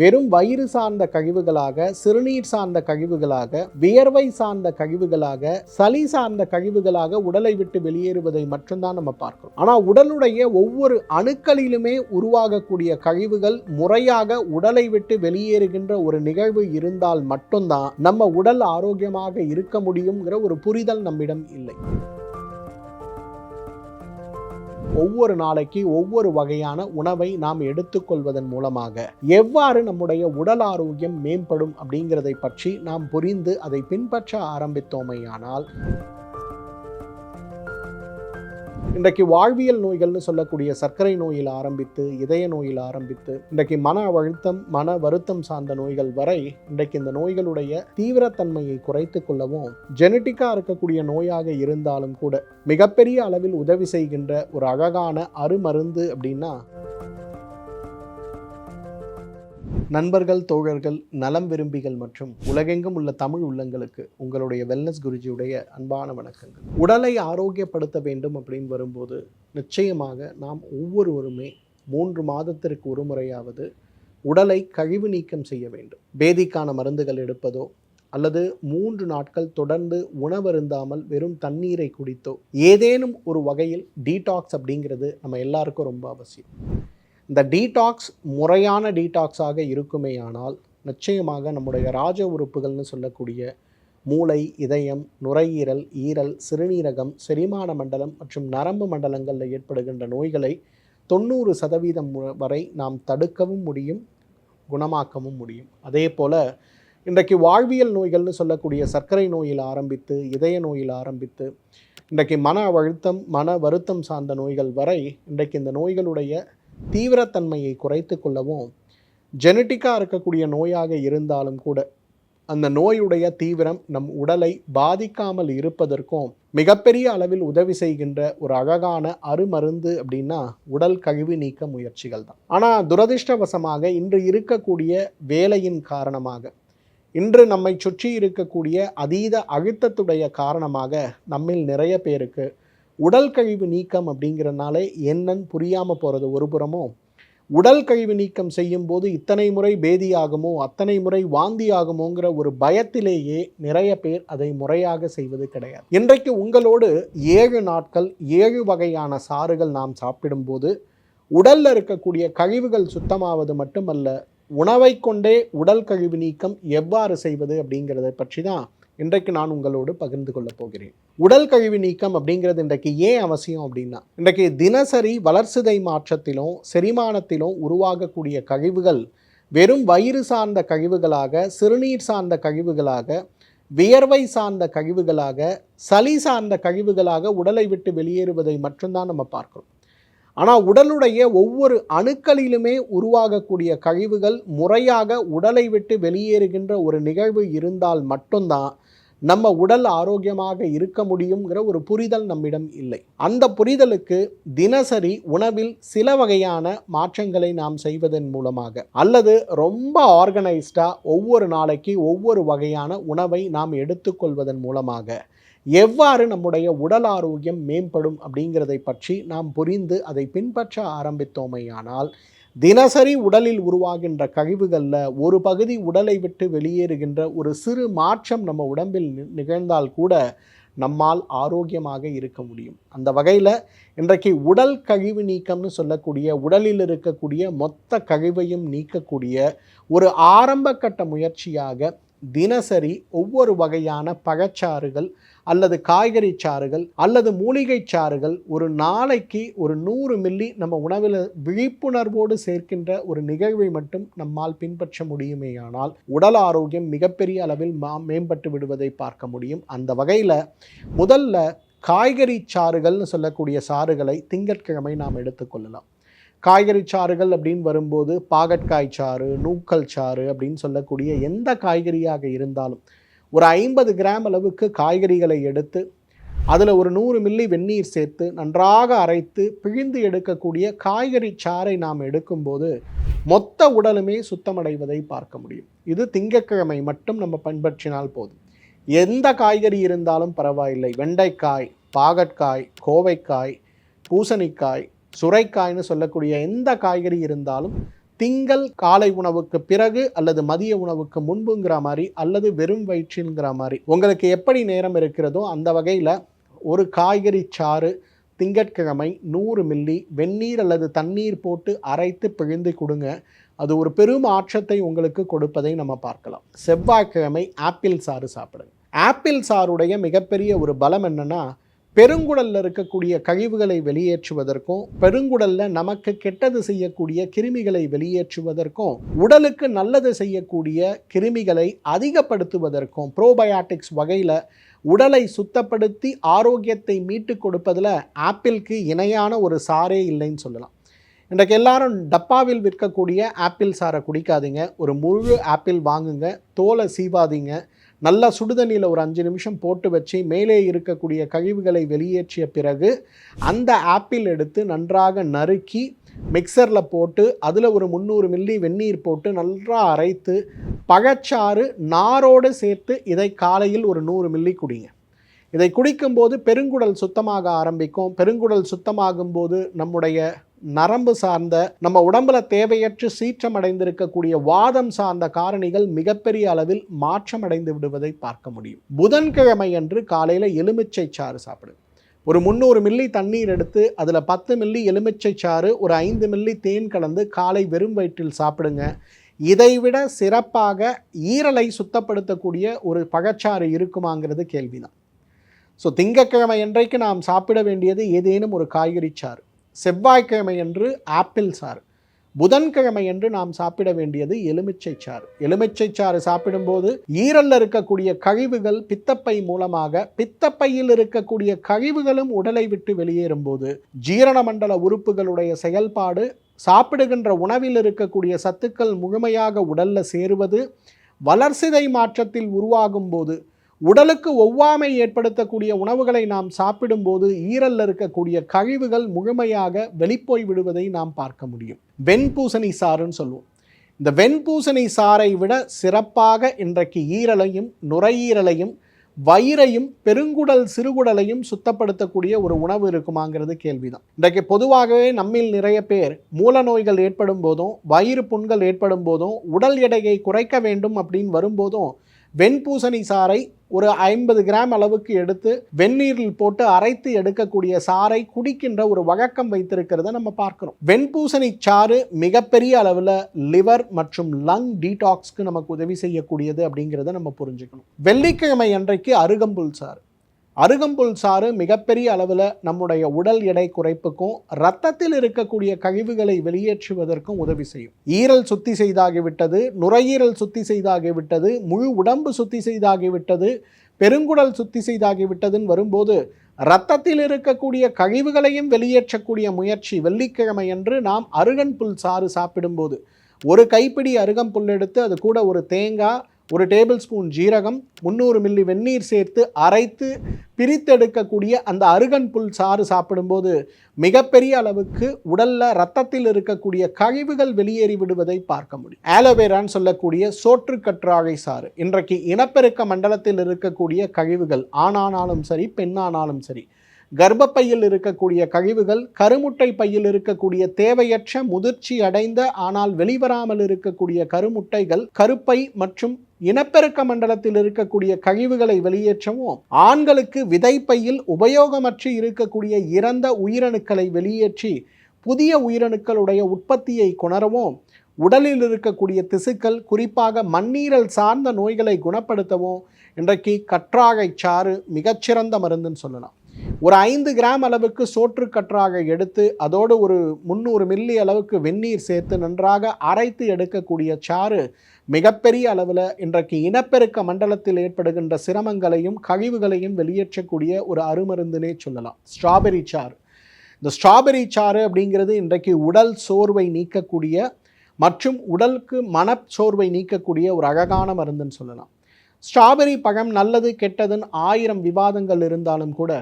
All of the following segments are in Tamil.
வெறும் வயிறு சார்ந்த கழிவுகளாக சிறுநீர் சார்ந்த கழிவுகளாக வியர்வை சார்ந்த கழிவுகளாக சளி சார்ந்த கழிவுகளாக உடலை விட்டு வெளியேறுவதை மட்டும்தான் நம்ம பார்க்கிறோம். ஆனால் உடலுடைய ஒவ்வொரு அணுக்களிலுமே உருவாகக்கூடிய கழிவுகள் முறையாக உடலை விட்டு வெளியேறுகின்ற ஒரு நிகழ்வு இருந்தால் மட்டும்தான் நம்ம உடல் ஆரோக்கியமாக இருக்க முடியுங்கிற ஒரு புரிதல் நம்மிடம் இல்லை. ஒவ்வொரு நாளைக்கு ஒவ்வொரு வகையான உணவை நாம் எடுத்துக்கொள்வதன் மூலமாக எவ்வாறு நம்முடைய உடல் ஆரோக்கியம் மேம்படும் அப்படிங்கிறதை பற்றி நாம் புரிந்து அதை பின்பற்ற ஆரம்பித்தோமையானால் இன்றைக்கு வாழ்வியல் நோய்கள்னு சொல்லக்கூடிய சர்க்கரை நோயில் ஆரம்பித்து இதய நோயில் ஆரம்பித்து இன்றைக்கு மன அழுத்தம் மன வருத்தம் சார்ந்த நோய்கள் வரை இன்றைக்கு இந்த நோய்களுடைய தீவிரத்தன்மையை குறைத்து கொள்ளவும் ஜெனட்டிக்காக இருக்கக்கூடிய நோயாக இருந்தாலும் கூட மிகப்பெரிய அளவில் உதவி செய்கின்ற ஒரு அழகான அருமருந்து அப்படின்னா நண்பர்கள் தோழர்கள் நலம் விரும்பிகள் மற்றும் உலகெங்கும் உள்ள தமிழ் உள்ளங்களுக்கு உங்களுடைய வெல்னஸ் குருஜியுடைய அன்பான வணக்கங்கள். உடலை ஆரோக்கியப்படுத்த வேண்டும் அப்படின்னு வரும்போது நிச்சயமாக நாம் ஒவ்வொருவருமே மூன்று மாதத்திற்கு ஒரு முறையாவது உடலை கழிவு நீக்கம் செய்ய வேண்டும். பேதிக்கான மருந்துகள் எடுப்பதோ அல்லது மூன்று நாட்கள் தொடர்ந்து உணவருந்தாமல் வெறும் தண்ணீரை குடித்தோ ஏதேனும் ஒரு வகையில் டீடாக்ஸ் அப்படிங்கிறது நம்ம எல்லாருக்கும் ரொம்ப அவசியம். இந்த டீடாக்ஸ் முறையான டீடாக்ஸாக இருக்குமேயானால் நிச்சயமாக நம்முடைய ராஜ உறுப்புகள்னு சொல்லக்கூடிய மூளை இதயம் நுரையீரல் ஈரல் சிறுநீரகம் செரிமான மண்டலம் மற்றும் நரம்பு மண்டலங்களில் ஏற்படுகின்ற நோய்களை தொண்ணூறு சதவீதம் வரை நாம் தடுக்கவும் முடியும் குணமாக்கவும் முடியும். அதே போல் இன்றைக்கு வாழ்வியல் நோய்கள்னு சொல்லக்கூடிய சர்க்கரை நோயில் ஆரம்பித்து இதய நோயில் ஆரம்பித்து இன்றைக்கு மன அழுத்தம் மன வருத்தம் சார்ந்த நோய்கள் வரை இன்றைக்கு இந்த நோய்களுடைய தீவிரத்தன்மையை குறைத்து கொள்ளவும் ஜெனட்டிக்காக இருக்கக்கூடிய நோயாக இருந்தாலும் கூட அந்த நோயுடைய தீவிரம் நம் உடலை பாதிக்காமல் இருப்பதற்கும் மிகப்பெரிய அளவில் உதவி செய்கின்ற ஒரு அழகான அருமருந்து அப்படின்னா உடல் கழிவு நீக்க முயற்சிகள் தான். ஆனால் துரதிர்ஷ்டவசமாக இன்று இருக்கக்கூடிய வேலையின் காரணமாக இன்று நம்மை சுற்றி இருக்கக்கூடிய அதீத அழுத்தத்துடைய காரணமாக நம்மில் நிறைய பேருக்கு உடல் கழிவு நீக்கம் அப்படிங்கிறனாலே என்னன்னு புரியாமல் போகிறது ஒரு புறமும் உடல் கழிவு நீக்கம் செய்யும் போது இத்தனை முறை பேதி ஆகுமோ அத்தனை முறை வாந்தி ஆகுமோங்கிற ஒரு பயத்திலேயே நிறைய பேர் அதை முறையாக செய்வது கிடையாது. இன்றைக்கு உங்களோடு ஏழு நாட்கள் ஏழு வகையான சாறுகள் நாம் சாப்பிடும்போது உடலில் இருக்கக்கூடிய கழிவுகள் சுத்தமாவது மட்டுமல்ல உணவை கொண்டே உடல் கழிவு நீக்கம் எவ்வாறு செய்வது அப்படிங்கிறத பற்றி தான் இன்றைக்கு நான் உங்களோடு பகிர்ந்து கொள்ளப் போகிறேன். உடல் கழிவு நீக்கம் அப்படிங்கிறது இன்றைக்கு ஏன் அவசியம் அப்படின்னா இன்றைக்கு தினசரி வளர்சிதை மாற்றத்திலும் செரிமானத்திலும் உருவாகக்கூடிய கழிவுகள் வெறும் வயிறு சார்ந்த கழிவுகளாக சிறுநீர் சார்ந்த கழிவுகளாக வியர்வை சார்ந்த கழிவுகளாக சளி சார்ந்த கழிவுகளாக உடலை விட்டு வெளியேறுவதை மட்டும்தான் நம்ம பார்க்கிறோம். ஆனால் உடலுடைய ஒவ்வொரு அணுக்களிலுமே உருவாகக்கூடிய கழிவுகள் முறையாக உடலை விட்டு வெளியேறுகின்ற ஒரு நிகழ்வு இருந்தால் மட்டும்தான் நம்ம உடல் ஆரோக்கியமாக இருக்க முடியுங்கிற ஒரு புரிதல் நம்மிடம் இல்லை. அந்த புரிதலுக்கு தினசரி உணவில் சில வகையான மாற்றங்களை நாம் செய்வதன் மூலமாக அல்லது ரொம்ப ஆர்கனைஸ்டாக ஒவ்வொரு நாளைக்கு ஒவ்வொரு வகையான உணவை நாம் எடுத்துக்கொள்வதன் மூலமாக எவ்வாறு நம்முடைய உடல் ஆரோக்கியம் மேம்படும் அப்படிங்கிறதை பற்றி நாம் புரிந்து அதை பின்பற்ற ஆரம்பித்தோமையானால் தினசரி உடலில் உருவாகின்ற கழிவுகளில் ஒரு பகுதி உடலை விட்டு வெளியேறுகின்ற ஒரு சிறு மாற்றம் நம்ம உடம்பில் நி- நிகழ்ந்தால் கூட நம்மால் ஆரோக்கியமாக இருக்க முடியும். அந்த வகையில் இன்றைக்கு உடல் கழிவு நீக்கம்னு சொல்லக்கூடிய உடலில் இருக்கக்கூடிய மொத்த கழிவையும் நீக்கக்கூடிய ஒரு ஆரம்ப கட்ட முயற்சியாக தினசரி ஒவ்வொரு வகையான பழச்சாறுகள் அல்லது காய்கறி சாறுகள் அல்லது மூலிகை சாறுகள் ஒரு நாளைக்கு ஒரு நூறு மில்லி நம்ம உணவில் விழிப்புணர்வோடு சேர்க்கின்ற ஒரு நிகழ்வை மட்டும் நம்மால் பின்பற்ற முடியுமேயானால் உடல் ஆரோக்கியம் மிகப்பெரிய அளவில் மா மேம்பட்டு விடுவதை பார்க்க முடியும். அந்த வகையில் முதல்ல காய்கறி சாறுகள்னு சொல்லக்கூடிய சாறுகளை திங்கட்கிழமை நாம் எடுத்துக்கொள்ளலாம் காய்கறி சாறுகள் அப்படின்னு வரும்போது பாகற்காய் சாறு நூக்கல் சாறு அப்படின்னு சொல்லக்கூடிய எந்த காய்கறியாக இருந்தாலும் ஒரு ஐம்பது கிராம் அளவுக்கு காய்கறிகளை எடுத்து அதில் ஒரு நூறு மில்லி வெந்நீர் சேர்த்து நன்றாக அரைத்து பிழிந்து எடுக்கக்கூடிய காய்கறி சாறை நாம் எடுக்கும்போது மொத்த உடலுமே சுத்தமடைவதை பார்க்க முடியும். இது திங்கட்கிழமை மட்டும் நம்ம பின்பற்றினால் போதும். எந்த காய்கறி இருந்தாலும் பரவாயில்லை. வெண்டைக்காய் பாகற்காய் கோவைக்காய் பூசணிக்காய் சுரைக்காய்னு சொல்லக்கூடிய எந்த காய்கறி இருந்தாலும் திங்கள் காலை உணவுக்கு பிறகு அல்லது மதிய உணவுக்கு முன்புங்கிற மாதிரி அல்லது வெறும் வயிற்றுங்கிற மாதிரி. உங்களுக்கு எப்படி நேரம் இருக்கிறதோ அந்த வகையில் ஒரு காய்கறி சாறு திங்கட்கிழமை நூறு மில்லி வெந்நீர் அல்லது தண்ணீர் போட்டு அரைத்து பிழிந்து கொடுங்க. அது ஒரு பெரும் ஆற்றத்தை உங்களுக்கு கொடுப்பதை நம்ம பார்க்கலாம். செவ்வாய்க்கிழமை ஆப்பிள் சாறு சாப்பிடுங்க. ஆப்பிள் சாறுடைய மிகப்பெரிய ஒரு பலம் என்னன்னா பெருங்குடலில் இருக்கக்கூடிய கழிவுகளை வெளியேற்றுவதற்கும் பெருங்குடலில் நமக்கு கெட்டது செய்யக்கூடிய கிருமிகளை வெளியேற்றுவதற்கும் உடலுக்கு நல்லது செய்யக்கூடிய கிருமிகளை அதிகப்படுத்துவதற்கும் ப்ரோபயாட்டிக்ஸ் வகையில் உடலை சுத்தப்படுத்தி ஆரோக்கியத்தை மீட்டு கொடுப்பதில் ஆப்பிளுக்கு இணையான ஒரு சாரே இல்லைன்னு சொல்லலாம். இன்றைக்கு எல்லாரும் டப்பாவில் விற்கக்கூடிய ஆப்பிள் சாரை குடிக்காதீங்க. ஒரு முழு ஆப்பிள் வாங்குங்க. தோலை சீவாதீங்க. நல்லா சுடுதண்ணியில் ஒரு அஞ்சு நிமிஷம் போட்டு வச்சு மேலே இருக்கக்கூடிய கழிவுகளை வெளியேற்றிய பிறகு அந்த ஆப்பிள் எடுத்து நன்றாக நறுக்கி மிக்சரில் போட்டு அதில் ஒரு முந்நூறு மில்லி வெந்நீர் போட்டு நல்லா அரைத்து பழச்சாறு நாரோடு சேர்த்து இதை காலையில் ஒரு நூறு மில்லி குடிங்க. இதை குடிக்கும்போது பெருங்குடல் சுத்தமாக ஆரம்பிக்கும். பெருங்குடல் சுத்தமாகும் போது நம்முடைய நரம்பு சார்ந்த நம்ம உடம்புல தேவையற்று சீற்றம் அடைந்திருக்கக்கூடிய வாதம் சார்ந்த காரணிகள் மிகப்பெரிய அளவில் மாற்றம் அடைந்து விடுவதை பார்க்க முடியும். புதன்கிழமை அன்று காலையில் எலுமிச்சை சாறு சாப்பிடுங்க ஒரு முந்நூறு மில்லி தண்ணீர் எடுத்து அதில் பத்து மில்லி எலுமிச்சை சாறு ஒரு ஐந்து மில்லி தேன் கலந்து காலை வெறும் வயிற்றில் சாப்பிடுங்க. இதைவிட சிறப்பாக ஈரலை சுத்தப்படுத்தக்கூடிய ஒரு பழச்சாறு இருக்குமாங்கிறது கேள்விதான். ஸோ திங்கக்கிழமை அன்றைக்கு நாம் சாப்பிட வேண்டியது ஏதேனும் ஒரு காய்கறி சாறு. செவ்வாய்க்கிழமை அன்று ஆப்பிள் சாறு. புதன்கிழமை என்று நாம் சாப்பிட வேண்டியது எலுமிச்சை சாறு. எலுமிச்சை சாறு சாப்பிடும்போது ஈரல்ல இருக்கக்கூடிய கழிவுகள் பித்தப்பை மூலமாக பித்தப்பையில் இருக்கக்கூடிய கழிவுகளும் உடலை விட்டு வெளியேறும்போது ஜீரண மண்டல உறுப்புகளுடைய செயல்பாடு சாப்பிடுகின்ற உணவில் இருக்கக்கூடிய சத்துக்கள் முழுமையாக உடல்ல சேருவது வளர்சிதை மாற்றத்தில் உருவாகும் போது உடலுக்கு ஒவ்வாமை ஏற்படுத்தக்கூடிய உணவுகளை நாம் சாப்பிடும்போது ஈரல்ல இருக்கக்கூடிய கழிவுகள் முழுமையாக வெளிப்போய் விடுவதை நாம் பார்க்க முடியும். வெண்பூசணி சாறுன்னு சொல்லுவோம். இந்த வெண்பூசணி சாறை விட சிறப்பாக இன்றைக்கு ஈரலையும் நுரையீரலையும் வயிறையும் பெருங்குடல் சிறுகுடலையும் சுத்தப்படுத்தக்கூடிய ஒரு உணவு இருக்குமாங்கிறது கேள்விதான். இன்றைக்கு பொதுவாகவே நம்மில் நிறைய பேர் மூல நோய்கள் ஏற்படும் போதும் வயிறு புண்கள் ஏற்படும் போதும் உடல் எடையை குறைக்க வேண்டும் அப்படின்னு வரும்போதும் வெண்பூசணி சாறை ஒரு ஐம்பது கிராம் அளவுக்கு எடுத்து வெந்நீரில் போட்டு அரைத்து எடுக்கக்கூடிய சாறை குடிக்கின்ற ஒரு வழக்கம் வைத்திருக்கிறத நம்ம பார்க்கிறோம். வெண்பூசணி சாறு மிகப்பெரிய அளவில் லிவர் மற்றும் லங் டீடாக்ஸ்க்கு நமக்கு உதவி செய்யக்கூடியது அப்படிங்கிறத நம்ம புரிஞ்சுக்கணும். வெள்ளிக்கிழமை அன்றைக்கு அருகம்புல் சாறு. அருகம்புல் சாறு மிகப்பெரிய அளவில் நம்முடைய உடல் எடை குறைப்புக்கும் ரத்தத்தில் இருக்கக்கூடிய கழிவுகளை வெளியேற்றுவதற்கும் உதவி செய்யும். ஈரல் சுத்தி செய்தாகிவிட்டது நுரையீரல் சுத்தி செய்தாகிவிட்டது முழு உடம்பு சுத்தி செய்தாகிவிட்டது பெருங்குடல் சுத்தி செய்தாகிவிட்டதுன்னு வரும்போது ரத்தத்தில் இருக்கக்கூடிய கழிவுகளையும் வெளியேற்றக்கூடிய முயற்சி வெள்ளிக்கிழமை என்று நாம் அருகன்புல் சாறு சாப்பிடும்போது ஒரு கைப்பிடி அருகம்புல் எடுத்து அது கூட ஒரு தேங்காய் ஒரு டேபிள் ஸ்பூன் ஜீரகம் முந்நூறு மில்லி வெந்நீர் சேர்த்து அரைத்து பிரித்தெடுக்கக்கூடிய அந்த அருகன் புல் சாறு சாப்பிடும்போது மிகப்பெரிய அளவுக்கு உடல்ல ரத்தத்தில் இருக்கக்கூடிய கழிவுகள் வெளியேறி விடுவதை பார்க்க முடியும். ஆலோவேரான்னு சொல்லக்கூடிய சோற்று கற்றாழை சாறு. இன்றைக்கு இனப்பெருக்க மண்டலத்தில் இருக்கக்கூடிய கழிவுகள் ஆணானாலும் சரி பெண்ணானாலும் சரி கர்ப்பப்பையில் இருக்கக்கூடிய கழிவுகள் கருமுட்டை பையில் இருக்கக்கூடிய தேவையற்ற முதிர்ச்சி அடைந்த ஆனால் வெளிவராமல் இருக்கக்கூடிய கருமுட்டைகள் கருப்பை மற்றும் இனப்பெருக்க மண்டலத்தில் இருக்கக்கூடிய கழிவுகளை வெளியேற்றவும் ஆண்களுக்கு விதைப்பையில் உபயோகமற்று இருக்கக்கூடிய இறந்த உயிரணுக்களை வெளியேற்றி புதிய உயிரணுக்களுடைய உற்பத்தியை கொணரவும் உடலில் இருக்கக்கூடிய திசுக்கள் குறிப்பாக மண்ணீரல் சார்ந்த நோய்களை குணப்படுத்தவும் இன்றைக்கு கற்றாழை சாறு மிகச்சிறந்த மருந்துன்னு சொல்லலாம். ஒரு ஐந்து கிராம் அளவுக்கு சோற்றுக்கற்றாக எடுத்து அதோடு ஒரு முந்நூறு மில்லி அளவுக்கு வெந்நீர் சேர்த்து நன்றாக அரைத்து எடுக்கக்கூடிய சாறு மிகப்பெரிய அளவில் இன்றைக்கு இனப்பெருக்க மண்டலத்தில் ஏற்படுகின்ற சிரமங்களையும் கழிவுகளையும் வெளியேற்றக்கூடிய ஒரு அருமருந்துனே சொல்லலாம். ஸ்ட்ராபெரி சாறு. இந்த ஸ்ட்ராபெரி சாறு அப்படிங்கிறது இன்றைக்கு உடல் சோர்வை நீக்கக்கூடிய மற்றும் உடலுக்கு மனச்சோர்வை நீக்கக்கூடிய ஒரு அழகான மருந்துன்னு சொல்லலாம். ஸ்ட்ராபெரி பழம் நல்லது கெட்டதுன்னு ஆயிரம் விவாதங்கள் இருந்தாலும் கூட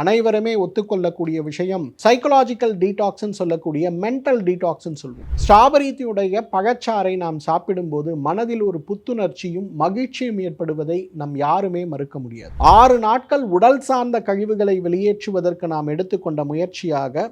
அனைவருமே ஒத்துக்கொள்ளக்கூடிய விஷயம் சைக்கலாஜிக்கல் டீடாக்ஸ்ன்னு சொல்லக்கூடிய மென்டல் டீடாக்ஸ்ன்னு சொல்லுவோம் ஸ்ட்ராபெரித்தியுடைய பழச்சாறை நாம் சாப்பிடும்போது மனதில் ஒரு புத்துணர்ச்சியும் மகிழ்ச்சியும் ஏற்படுவதை நம் யாருமே மறுக்க முடியாது. ஆறு நாட்கள் உடல் சார்ந்த கழிவுகளை வெளியேற்றுவதற்கு நாம் எடுத்துக்கொண்ட முயற்சியாக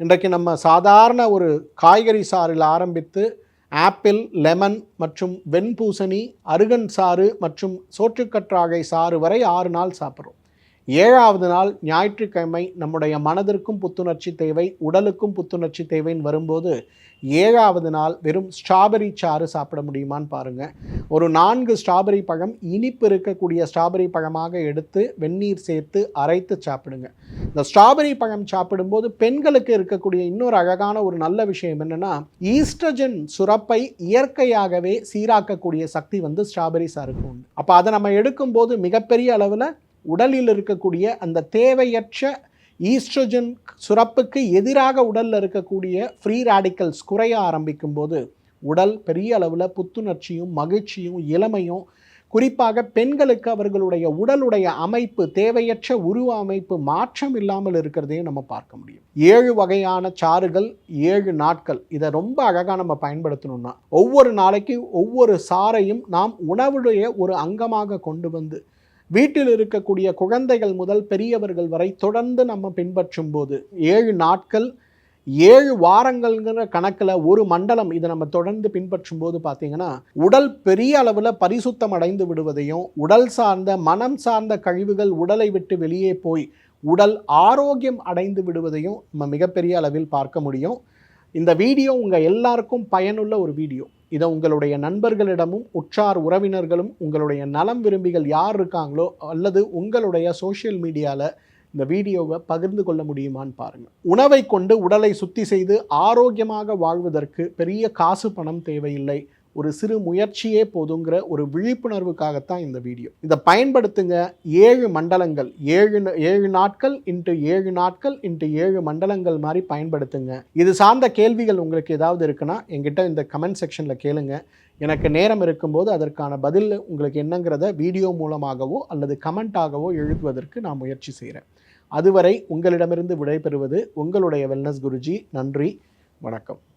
இன்றைக்கு நம்ம சாதாரண ஒரு காய்கறி சாறில் ஆரம்பித்து ஆப்பிள் லெமன் மற்றும் வெண்பூசணி அருகன் சாறு மற்றும் சோற்றுக்கற்றாழை சாறு வரை ஆறு நாள் சாப்பிட்றோம். ஏழாவது நாள் ஞாயிற்றுக்கிழமை நம்முடைய மனதிற்கும் புத்துணர்ச்சி தேவை உடலுக்கும் புத்துணர்ச்சி தேவைன்னு வரும்போது ஏழாவது நாள் வெறும் ஸ்ட்ராபெரி சாறு சாப்பிட முடியுமான்னு பாருங்கள் ஒரு நான்கு ஸ்ட்ராபெரி பழம் இனிப்பு இருக்கக்கூடிய ஸ்ட்ராபெரி பழமாக எடுத்து வெந்நீர் சேர்த்து அரைத்து சாப்பிடுங்க. இந்த ஸ்ட்ராபெரி பழம் சாப்பிடும்போது பெண்களுக்கு இருக்கக்கூடிய இன்னொரு அழகான ஒரு நல்ல விஷயம் என்னென்னா ஈஸ்ட்ரஜன் சுரப்பை இயற்கையாகவே சீராக்கக்கூடிய சக்தி வந்து ஸ்ட்ராபெரி சாருக்கு உண்டு. அப்போ அதை நம்ம எடுக்கும்போது மிகப்பெரிய அளவில் உடலில் இருக்கக்கூடிய அந்த தேவையற்ற ஈஸ்ட்ரஜன் சுரப்புக்கு எதிராக உடலில் இருக்கக்கூடிய ஃப்ரீ ராடிக்கல்ஸ் குறைய ஆரம்பிக்கும் போது உடல் பெரிய அளவில் புத்துணர்ச்சியும் மகிழ்ச்சியும் இளமையும் குறிப்பாக பெண்களுக்கு அவர்களுடைய உடலுடைய அமைப்பு தேவையற்ற உருவ அமைப்பு மாற்றம் இல்லாமல் இருக்கிறதையும் நம்ம பார்க்க முடியும். ஏழு வகையான சாறுகள் ஏழு நாட்கள். இதை ரொம்ப அழகாக நம்ம பயன்படுத்தணும்னா ஒவ்வொரு நாளைக்கு ஒவ்வொரு சாறையும் நாம் உணவுடைய ஒரு அங்கமாக கொண்டு வந்து வீட்டில் இருக்கக்கூடிய குழந்தைகள் முதல் பெரியவர்கள் வரை தொடர்ந்து நம்ம பின்பற்றும் போது ஏழு நாட்கள் ஏழு வாரங்கள்ங்கிற கணக்கில் ஒரு மண்டலம் இதை நம்ம தொடர்ந்து பின்பற்றும் போது பார்த்தீங்கன்னா உடல் பெரிய அளவில் பரிசுத்தம் அடைந்து விடுவதையும் உடல் சார்ந்த மனம் சார்ந்த கழிவுகள் உடலை விட்டு வெளியே போய் உடல் ஆரோக்கியம் அடைந்து விடுவதையும் நம்ம மிகப்பெரிய அளவில் பார்க்க முடியும். இந்த வீடியோ உங்கள் எல்லாருக்கும் பயனுள்ள ஒரு வீடியோ. இதை உங்களுடைய நண்பர்களிடமும் உற்றார் உறவினர்களும் உங்களுடைய நலம் விரும்பிகள் யார் இருக்காங்களோ அல்லது உங்களுடைய சோஷியல் மீடியாவில் இந்த வீடியோவை பகிர்ந்து கொள்ள முடியுமான்னு பாருங்கள் உணவை கொண்டு உடலை சுத்தி செய்து ஆரோக்கியமாக வாழ்வதற்கு பெரிய காசு பணம் தேவையில்லை. ஒரு சிறு முயற்சியே போதுங்கிற ஒரு விழிப்புணர்வுக்காகத்தான் இந்த வீடியோ. இதை பயன்படுத்துங்க. ஏழு மண்டலங்கள் ஏழு ஏழு நாட்கள் இன்ட்டு ஏழு நாட்கள் இன்ட்டு ஏழு மண்டலங்கள் மாதிரி பயன்படுத்துங்க. இது சார்ந்த கேள்விகள் உங்களுக்கு ஏதாவது இருக்குன்னா எங்கிட்ட இந்த கமெண்ட் செக்ஷனில் கேளுங்க. எனக்கு நேரம் இருக்கும்போது அதற்கான பதில் உங்களுக்கு என்னங்கிறத வீடியோ மூலமாகவோ அல்லது கமெண்ட்டாகவோ எழுதுவதற்கு நான் முயற்சி செய்கிறேன் அதுவரை உங்களிடமிருந்து விடைபெறுவது உங்களுடைய வெல்னஸ் குருஜி. நன்றி. வணக்கம்.